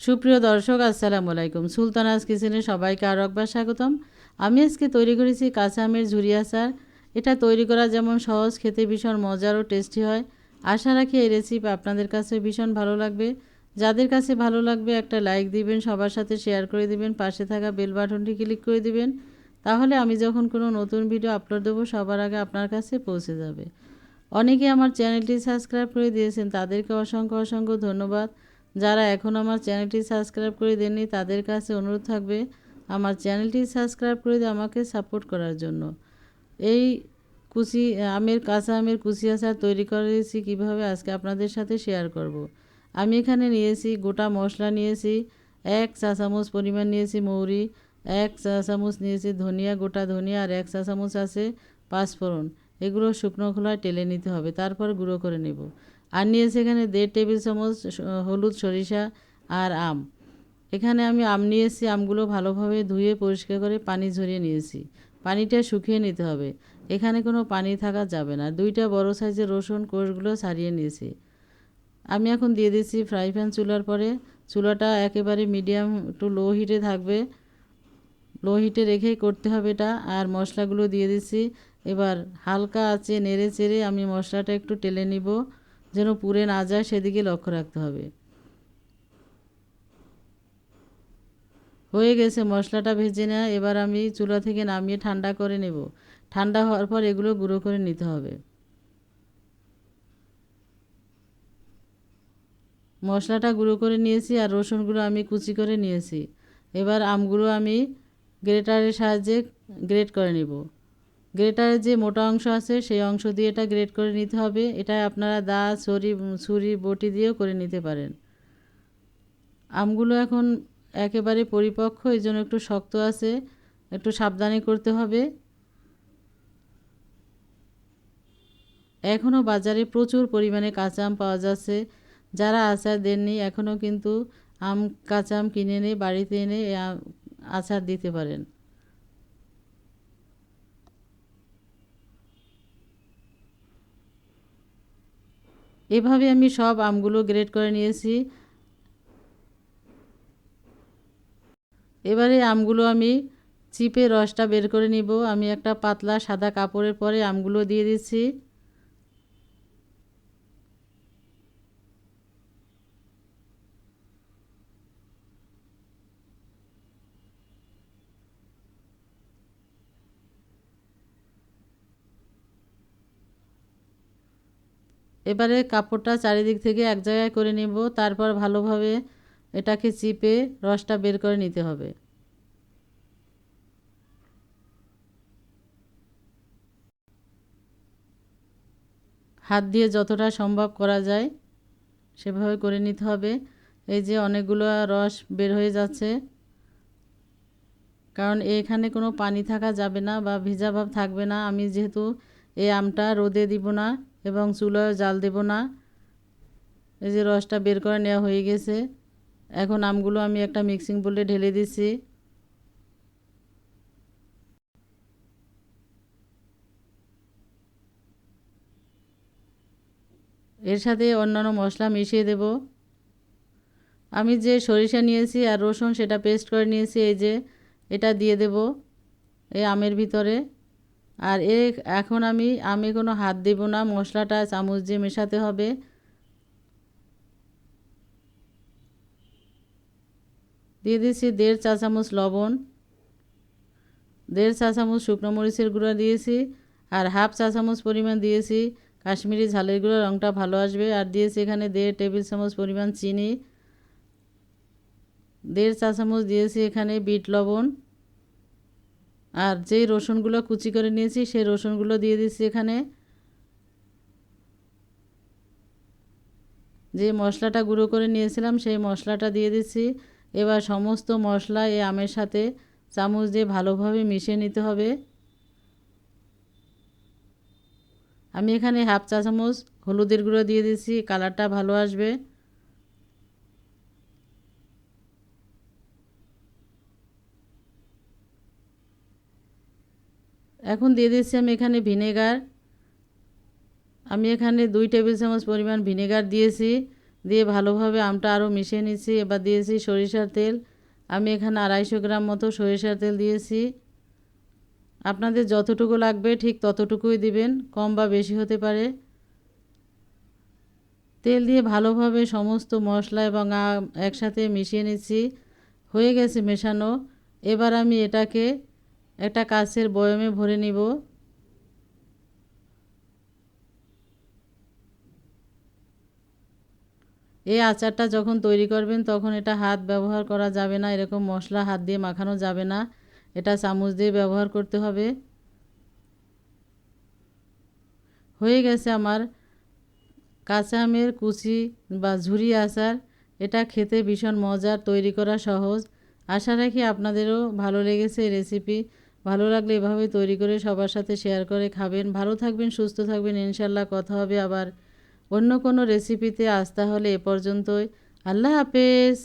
সুপ্রিয় দর্শক, আসসালামু আলাইকুম। সুলতানাজ কিচেনে সবাইকে আরও একবার স্বাগতম। আমি আজকে তৈরি করেছি কাঁচা আমের ঝুরি এটা তৈরি করা যেমন সহজ, খেতে ভীষণ মজার ও টেস্টি হয়। আশা রাখি এই রেসিপি আপনাদের কাছে ভীষণ ভালো লাগবে। যাদের কাছে ভালো লাগবে, একটা লাইক দিবেন, সবার সাথে শেয়ার করে দিবেন, পাশে থাকা বেল বাটনটি ক্লিক করে দিবেন। তাহলে আমি যখন কোনো নতুন ভিডিও আপলোড দেবো, সবার আগে আপনার কাছে পৌঁছে যাবে। অনেকে আমার চ্যানেলটি সাবস্ক্রাইব করে দিয়েছেন, তাদেরকে অসংখ্য অসংখ্য ধন্যবাদ। যারা এখন আমার চ্যানেলটি সাবস্ক্রাইব করে দেননি, তাদের কাছে অনুরোধ থাকবে আমার চ্যানেলটি সাবস্ক্রাইব করে দিয়ে আমাকে সাপোর্ট করার জন্য এই কুচি, আমের কাঁচা আমের কুচি আচার তৈরি করেছি কীভাবে আজকে আপনাদের সাথে শেয়ার করব। আমি এখানে নিয়েছি গোটা মশলা নিয়েছি, এক চা চামচ পরিমাণ নিয়েছি মৌরি, এক চা চামচ নিয়েছি ধনিয়া, গোটা ধনিয়া আর এক চা চামচ আছে পাঁচফোড়ন এগুলো শুকনো খোলায় টেলে নিতে হবে, তারপর গুঁড়ো করে নেব। আর নিয়েছি এখানে দেড় টেবিল চামচ হলুদ সরিষা আর আম। এখানে আমি আম নিয়েছি, আমগুলো ভালোভাবে ধুয়ে পরিষ্কার করে পানি ঝরিয়ে নিয়েছি। পানিটা শুকিয়ে নিতে হবে। এখানে কোনো পানি থাকা যাবে না। দুইটা বড় সাইজের রসুন কোষগুলো ছাড়িয়ে নিয়েছি। আমি এখন দিয়ে দিচ্ছি ফ্রাই প্যান চুলার পরে। চুলাটা একেবারে মিডিয়াম একটু লো হিটে থাকবে। লো হিটে রেখেই করতে হবে এটা। আর মশলাগুলো দিয়ে দিচ্ছি এবার হালকা আছে নেড়ে চেড়ে আমি মশলাটা একটু টেলে নিব, যেন পুড়ে না যায়, সেদিকে লক্ষ্য রাখতে হবে। হয়ে গেছে, মশলাটা ভেজে নেওয়া। এবার আমি চুলা থেকে নামিয়ে ঠান্ডা করে নেব। ঠান্ডা হওয়ার পর এগুলো গুঁড়ো করে নিতে হবে। মশলাটা গুঁড়ো করে নিয়েছি আর রসুনগুলো আমি কুচি করে নিয়েছি। এবার আমগুলো আমি গ্রেটারের সাহায্যে গ্রেট করে নিব। গ্রেটারের যে মোটা অংশ আছে, সেই অংশ দিয়ে এটা গ্রেট করে নিতে হবে। এটা আপনারা দা ছড়ি ছুরি, বটি দিয়েও করে নিতে পারেন। আমগুলো এখন একেবারে পরিপক্ক, এই জন্য একটু শক্ত আছে, একটু সাবধানে করতে হবে। এখনও বাজারে প্রচুর পরিমাণে কাঁচা আম পাওয়া যাচ্ছে। যারা আচার দেননি এখনও কিন্তু আম কাঁচা আম কিনে এনে বাড়িতে এনে আচার দিতে পারেন। এভাবে আমি সব আমগুলো গ্রেড করে নিয়েছি। এবারে আমগুলো আমি চিপে রসটা বের করে নিব। আমি একটা পাতলা সাদা কাপড়ের পরে আমগুলো দিয়ে দিচ্ছি। এবারে কাপড়টা চারিদিক থেকে এক জায়গায় করে নেব, তারপর ভালোভাবে এটাকে চিপে রসটা বের করে নিতে হবে। হাত দিয়ে যতটা সম্ভব করা যায় সেভাবে করে নিতে হবে। এই যে অনেকগুলো রস বের হয়ে যাচ্ছে, কারণ এখানে কোনো পানি থাকা যাবে না বা ভিজা ভাব থাকবে না। আমি যেহেতু এই আমটা রোদে দিব না এবং চুলায় জাল দেব না। এই যে রসটা বের করে নেওয়া হয়ে গেছে। এখন আমগুলো আমি একটা মিক্সিং বোলে ঢেলে দিচ্ছি। এর সাথে অন্যান্য মশলা মিশিয়ে দেব। আমি যে সরিষা নিয়েছি আর রসুন সেটা পেস্ট করে নিয়েছি, এই যে এটা দিয়ে দেব এই আমের ভিতরে। আর এ এখন আমি আমি কোনো হাত দেব না, মশলাটা চামচ দিয়ে মেশাতে হবে। দিয়ে দিয়েছি দেড় চা চামচ লবণ, দেড় চা চামচ শুকনো মরিচের গুঁড়া দিয়েছি আর হাফ চা চামচ পরিমাণ দিয়েছি কাশ্মীরি ঝালের গুঁড়ো রঙটা ভালো আসবে। আর দিয়েছি এখানে দেড় টেবিল চামচ পরিমাণ চিনি, দেড় চা চামচ দিয়েছি এখানে বিট লবণ। আর যেই রসুনগুলো কুচি করে নিয়েছি, সেই রসুনগুলো দিয়ে দিচ্ছি এখানে। যে মশলাটা গুঁড়ো করে নিয়েছিলাম, সেই মশলাটা দিয়ে দিচ্ছি। এবার সমস্ত মশলা এই আমের সাথে চামচ দিয়ে ভালোভাবে মিশিয়ে নিতে হবে। আমি এখানে হাফ চা চামচ হলুদের গুঁড়ো দিয়ে দিচ্ছি, কালারটা ভালো আসবে। এখন দিয়ে দিচ্ছি আমি এখানে ভিনেগার। আমি এখানে দুই টেবিল চামচ পরিমাণ ভিনেগার দিয়েছি। দিয়ে ভালোভাবে আমটা আরও মিশিয়ে নিচ্ছি। এবার দিয়েছি সরিষার তেল। আমি এখানে আড়াইশো গ্রাম মতো সরিষার তেল দিয়েছি। আপনাদের যতটুকু লাগবে ঠিক ততটুকুই দিবেন, কম বা বেশি হতে পারে। তেল দিয়ে ভালোভাবে সমস্ত মশলা এবং একসাথে মিশিয়ে নিচ্ছি। হয়ে গেছে মেশানো। এবার আমি এটাকে একটা কাছের বয়মে ভরে নিব। এই আচারটা যখন তৈরি করবেন, তখন এটা হাত ব্যবহার করা যাবে না, এরকম মশলা হাত দিয়ে মাখানো যাবে না। এটা চামচ দিয়ে ব্যবহার করতে হবে। হয়ে গেছে আমার কাঁচা আমের কুচি বা ঝুরি আচার। এটা খেতে ভীষণ মজার, তৈরি করা সহজ। আশা রাখি আপনাদেরও ভালো লেগেছে রেসিপি ভালো লাগলে এভাবে তৈরি করে সবার সাথে শেয়ার করে খাবেন। ভালো থাকবেন, সুস্থ থাকবেন ইনশাল্লাহ কথা হবে আবার অন্য কোনো রেসিপিতে আসতে হলে এ পর্যন্তই। আল্লাহ হাফেজ।